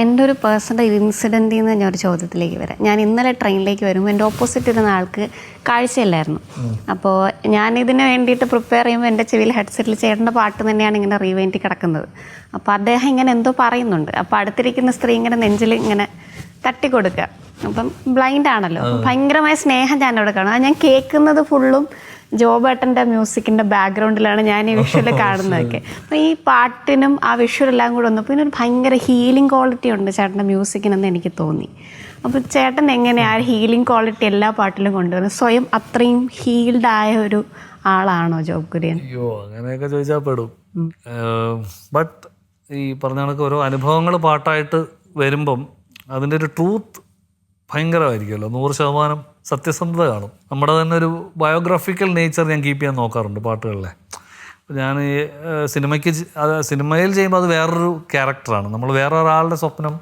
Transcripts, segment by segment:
എന്റെ ഒരു പേഴ്സണൽ ഇൻസിഡന്റിൽ നിന്ന് ഞാൻ ഒരു ചോദ്യത്തിലേക്ക് വരാം. ഞാൻ ഇന്നലെ ട്രെയിനിലേക്ക് വരുമ്പോൾ എന്റെ ഓപ്പോസിറ്റ് ഇരുന്ന ആൾക്ക് കാഴ്ചയില്ലായിരുന്നു. അപ്പോൾ ഞാൻ ഇതിന് വേണ്ടിയിട്ട് പ്രിപ്പയർ ചെയ്യുമ്പോൾ എന്റെ ചെവിയിൽ ഹെഡ്സെറ്റിൽ ചേട്ടന്റെ പാട്ട് തന്നെയാണ് ഇങ്ങനെ റീവേണ്ടി കിടക്കുന്നത്. അപ്പോൾ അദ്ദേഹം ഇങ്ങനെ എന്തോ പറയുന്നുണ്ട്. അപ്പോൾ അടുത്തിരിക്കുന്ന സ്ത്രീ ഇങ്ങനെ നെഞ്ചിൽ ഇങ്ങനെ തട്ടിക്കൊടുക്കുക. അപ്പം ബ്ലൈൻഡ് ആണല്ലോ. ഭയങ്കരമായ സ്നേഹം ഞാൻ അവിടെ കാണും. അത് ഞാൻ കേൾക്കുന്നത് ഫുള്ളും ജോബേട്ടന്റെ മ്യൂസിക്കിന്റെ ബാക്ക്ഗ്രൗണ്ടിലാണ് ഞാൻ ഈ വിഷ്വൽ കാണുന്നതൊക്കെ. അപ്പോൾ ഈ പാട്ടിനും ആ വിഷ്വൽ എല്ലാം കൂടെ വന്നപ്പോൾ ഇതിനൊരു ഭയങ്കര ഹീലിംഗ് ക്വാളിറ്റി ഉണ്ട് ചേട്ടന്റെ മ്യൂസിക്കിനെന്ന് എനിക്ക് തോന്നി. അപ്പോൾ ചേട്ടൻ എങ്ങനെയാണ് ആ ഹീലിംഗ് ക്വാളിറ്റി എല്ലാ പാട്ടിലും കൊണ്ടുവരുന്നത്? സ്വയം അത്രയും ഹീൽഡ് ആയ ഒരു ആളാണോ ജോബ് കുര്യൻ? അയ്യോ അങ്ങനെയൊക്കെ ചോദിച്ചാൽ പെടും. ബട്ട് ഈ പറഞ്ഞ കണക്ക് ഓരോ അനുഭവങ്ങൾ പാട്ടായിട്ട് വരുമ്പം അതിന്റെ ഒരു ട്രൂത്ത് ഭയങ്കരമായിരിക്കുമല്ലോ. നൂറ് ശതമാനം സത്യസന്ധത കാണും. നമ്മുടെ തന്നെ ഒരു ബയോഗ്രാഫിക്കൽ നേച്ചർ ഞാൻ കീപ്പ് ചെയ്യാൻ നോക്കാറുണ്ട് പാട്ടുകളിലെ. ഞാൻ ഈ സിനിമയ്ക്ക് സിനിമയിൽ ചെയ്യുമ്പോൾ അത് വേറൊരു ക്യാരക്ടറാണ് നമ്മൾ വേറെ ഒരാളുടെ സ്വപ്നം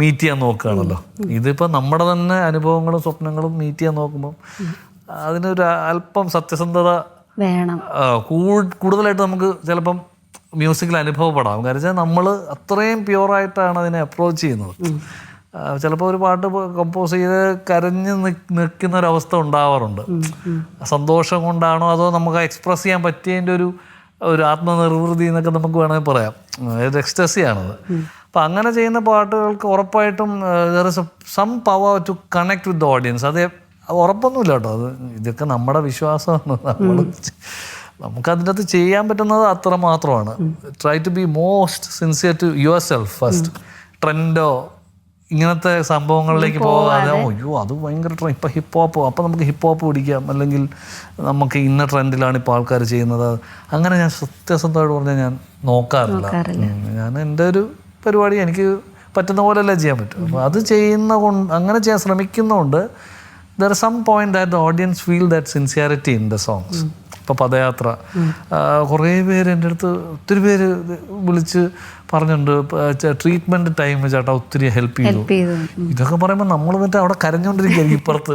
മീറ്റ് ചെയ്യാൻ നോക്കുകയാണല്ലോ. ഇതിപ്പോൾ നമ്മുടെ തന്നെ അനുഭവങ്ങളും സ്വപ്നങ്ങളും മീറ്റ് ചെയ്യാൻ നോക്കുമ്പം അതിനൊരു അല്പം സത്യസന്ധത വേണം. കൂടുതലായിട്ട് നമുക്ക് ചിലപ്പം മ്യൂസിക്കിൽ അനുഭവപ്പെടാം. കാരണം വെച്ചാൽ നമ്മൾ അത്രയും പ്യുവറായിട്ടാണ് അതിനെ അപ്രോച്ച് ചെയ്യുന്നത്. ചിലപ്പോൾ ഒരു പാട്ട് കമ്പോസ് ചെയ്ത് കരഞ്ഞ് നിൽക്കുന്ന ഒരു അവസ്ഥ ഉണ്ടാവാറുണ്ട് സന്തോഷം കൊണ്ടാണോ അതോ നമുക്ക് എക്സ്പ്രസ് ചെയ്യാൻ പറ്റിയതിന്റെ ഒരു ഒരു ആത്മനിർവൃതി എന്നൊക്കെ നമുക്ക് വേണമെങ്കിൽ പറയാം. ഒരു എക്സ്റ്റസി ആണത്. അപ്പം അങ്ങനെ ചെയ്യുന്ന പാട്ടുകൾക്ക് ഉറപ്പായിട്ടും there is some power to connect with the audience അതേ ഉറപ്പൊന്നുമില്ല കേട്ടോ. അത് ഇതൊക്കെ നമ്മുടെ വിശ്വാസമാണ്. നമ്മൾ നമുക്കതിന്റെ അകത്ത് ചെയ്യാൻ പറ്റുന്നത് അത്ര മാത്രമാണ്. Try to be most sincere to yourself first ട്രെൻഡോ ഇങ്ങനത്തെ സംഭവങ്ങളിലേക്ക് പോകാതെ അയ്യോ അത് ഭയങ്കര ട്രെൻഡ് ഇപ്പം ഹിപ്പ് ഹോപ്പ് അപ്പം നമുക്ക് ഹിപ്പ് ഹോപ്പ് പിടിക്കാം. അല്ലെങ്കിൽ നമുക്ക് ഇന്ന ട്രെൻഡിലാണ് ഇപ്പോൾ ആൾക്കാർ ചെയ്യുന്നത്. അങ്ങനെ ഞാൻ സത്യസന്ധമായിട്ട് പറഞ്ഞാൽ ഞാൻ നോക്കാറില്ല. ഞാൻ എന്റെ ഒരു പരിപാടി എനിക്ക് പറ്റുന്ന പോലെയല്ലേ ചെയ്യാൻ പറ്റും. അപ്പോൾ അത് ചെയ്യുന്ന കൊണ്ട് അങ്ങനെ ചെയ്യാൻ ശ്രമിക്കുന്നതുകൊണ്ട് there some point that the audience feel that sincerity in the songs ഇപ്പോൾ പദയാത്ര. കുറേ പേര് എന്റെ അടുത്ത് ഒത്തിരി പേര് വിളിച്ച് പറഞ്ഞിട്ടുണ്ട് ട്രീറ്റ്മെന്റ് ടൈം ചേട്ടാ ഒത്തിരി ഹെൽപ്പ് ചെയ്തു. ഇതൊക്കെ പറയുമ്പോൾ നമ്മൾ മറ്റേ അവിടെ കരഞ്ഞുകൊണ്ടിരിക്കുകയായിരിക്കും ഇപ്പുറത്ത്.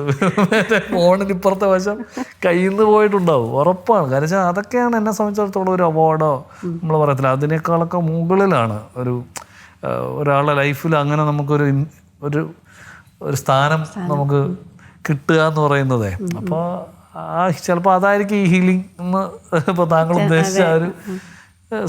ഫോണിന് ഇപ്പുറത്തെ വശം കയ്യിൽ നിന്ന് പോയിട്ടുണ്ടാവും. ഉറപ്പാണ്. കാരണം വെച്ചാൽ അതൊക്കെയാണ് എന്നെ സംബന്ധിച്ചിടത്തോളം ഒരു അവാർഡോ നമ്മൾ പറയത്തില്ല. അതിനേക്കാളൊക്കെ മുകളിലാണ് ഒരു ഒരാളുടെ ലൈഫിൽ അങ്ങനെ നമുക്കൊരു ഒരു ഒരു സ്ഥാനം നമുക്ക് കിട്ടുക എന്ന് പറയുന്നതേ. അപ്പോൾ ആ ചിലപ്പോൾ അതായിരിക്കും ഈ ഹീലിംഗ് എന്ന് ഇപ്പോൾ താങ്കൾ ഉദ്ദേശിച്ച ആ ഒരു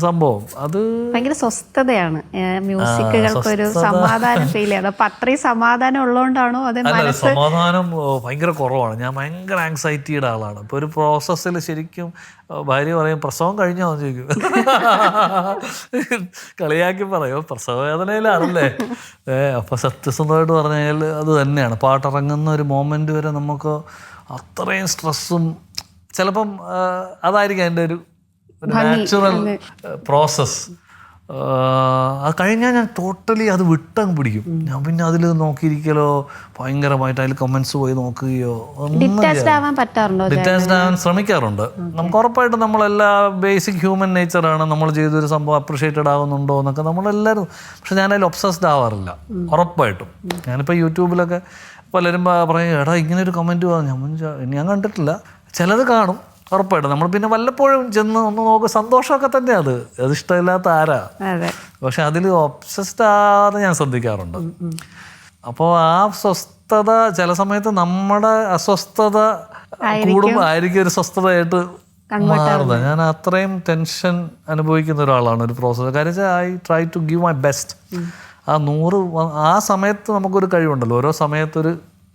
സംഭവം. അത് ഭയങ്കര സ്വസ്ഥതയാണ്. മ്യൂസിക്കുകൾക്ക് ഒരു സമാധാനം ഫീൽ ചെയ്യണം അപ്പൊ അത്രയും സമാധാനം ഉള്ളതുകൊണ്ടാണോ അതെ സമാധാനം ഭയങ്കര കുറവാണ്. ഞാൻ ഭയങ്കര ആങ്സൈറ്റിയുടെ ആളാണ്. ഇപ്പൊ ഒരു പ്രോസസ്സിൽ ശരിക്കും ഭാര്യ പറയും പ്രസവം കഴിഞ്ഞോ? എന്ന് ചോദിക്കും. കളിയാക്കി പറയും. പ്രസവ വേദനയിലാണല്ലേ? ഏഹ് അപ്പൊ സത്യസന്ധമായിട്ട് പറഞ്ഞാൽ അത് തന്നെയാണ്. പാട്ടിറങ്ങുന്ന ഒരു മോമെന്റ് വരെ നമുക്ക് അത്രയും സ്ട്രെസ്സും ചിലപ്പം അതായിരിക്കും എന്റെ ഒരു നാച്ചുറൽ പ്രോസസ്സ് അത് കഴിഞ്ഞാൽ ഞാൻ ടോട്ടലി അത് വിട്ടങ്ങ് പിടിക്കും. ഞാൻ പിന്നെ അതിൽ നോക്കിയിരിക്കലോ ഭയങ്കരമായിട്ട് അതിൽ കമൻസ് പോയി നോക്കുകയോ ഡിറ്റാച്ച്ഡ് ആവാൻ ശ്രമിക്കാറുണ്ട്. നമുക്ക് ഉറപ്പായിട്ടും നമ്മളെല്ലാ ബേസിക് ഹ്യൂമൻ നേച്ചറാണ് നമ്മൾ ചെയ്തൊരു സംഭവം അപ്രിഷിയേറ്റഡ് ആവുന്നുണ്ടോ എന്നൊക്കെ നമ്മളെല്ലാവരും പക്ഷെ ഞാനതിൽ ഒബ്സസ്ഡ് ആവാറില്ല. ഉറപ്പായിട്ടും. ഞാനിപ്പോൾ യൂട്യൂബിലൊക്കെ പലരും പറയും എടാ ഇങ്ങനെ ഒരു കമന്റ് ഞാൻ ഞാൻ കണ്ടിട്ടില്ല. ചിലത് കാണും. ഉറപ്പായിട്ടും. നമ്മൾ പിന്നെ വല്ലപ്പോഴും ചെന്ന് ഒന്ന് നോക്കും. സന്തോഷമൊക്കെ തന്നെ അത്. അത് ഇഷ്ടമില്ലാത്ത ആരാ? പക്ഷെ അതിൽ ഒബ്സസ്ഡ് ആകാതെ ഞാൻ ശ്രദ്ധിക്കാറുണ്ട്. അപ്പോൾ ആ സ്വസ്ഥത ചില സമയത്ത് നമ്മുടെ അസ്വസ്ഥത കൂടുമ്പോൾ ആയിരിക്കും ഒരു സ്വസ്ഥതയായിട്ട് മാറുന്നത്. ഞാൻ അത്രയും ടെൻഷൻ അനുഭവിക്കുന്ന ഒരാളാണ് ഒരു പ്രോസസ്സ് കാര്യം വെച്ചാൽ I try to give my best ആ നൂറ് ആ സമയത്ത് നമുക്കൊരു കഴിവുണ്ടല്ലോ. ഓരോ സമയത്തൊരു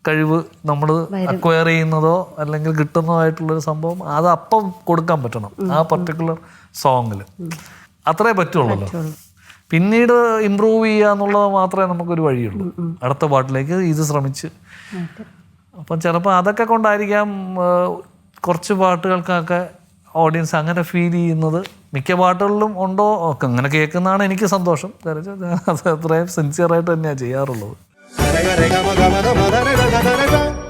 കഴിവ് നമ്മൾ അക്വയർ ചെയ്യുന്നതോ അല്ലെങ്കിൽ കിട്ടുന്നതോ ആയിട്ടുള്ളൊരു സംഭവം അത് അപ്പം കൊടുക്കാൻ പറ്റണം. ആ പർട്ടിക്കുലർ സോങ്ങിൽ അത്രേ പറ്റുള്ളൂ. പിന്നീട് ഇമ്പ്രൂവ് ചെയ്യുക എന്നുള്ളത് മാത്രമേ നമുക്കൊരു വഴിയുള്ളൂ. അടുത്ത പാട്ടിലേക്ക് ഇത് ശ്രമിച്ച്. അപ്പം ചിലപ്പോൾ അതൊക്കെ കൊണ്ടായിരിക്കാം കുറച്ച് പാട്ടുകൾക്കൊക്കെ ഓഡിയൻസ് അങ്ങനെ ഫീൽ ചെയ്യുന്നത്. മിക്ക പാട്ടുകളിലും ഉണ്ടോ? ഒക്കെ അങ്ങനെ കേൾക്കുന്നതാണ് എനിക്ക് സന്തോഷം. അത് അത്രയും സിൻസിയറായിട്ട് തന്നെയാണ് ചെയ്യാറുള്ളത്. Rega, rega, maga, maga, maga, rega, rega, rega.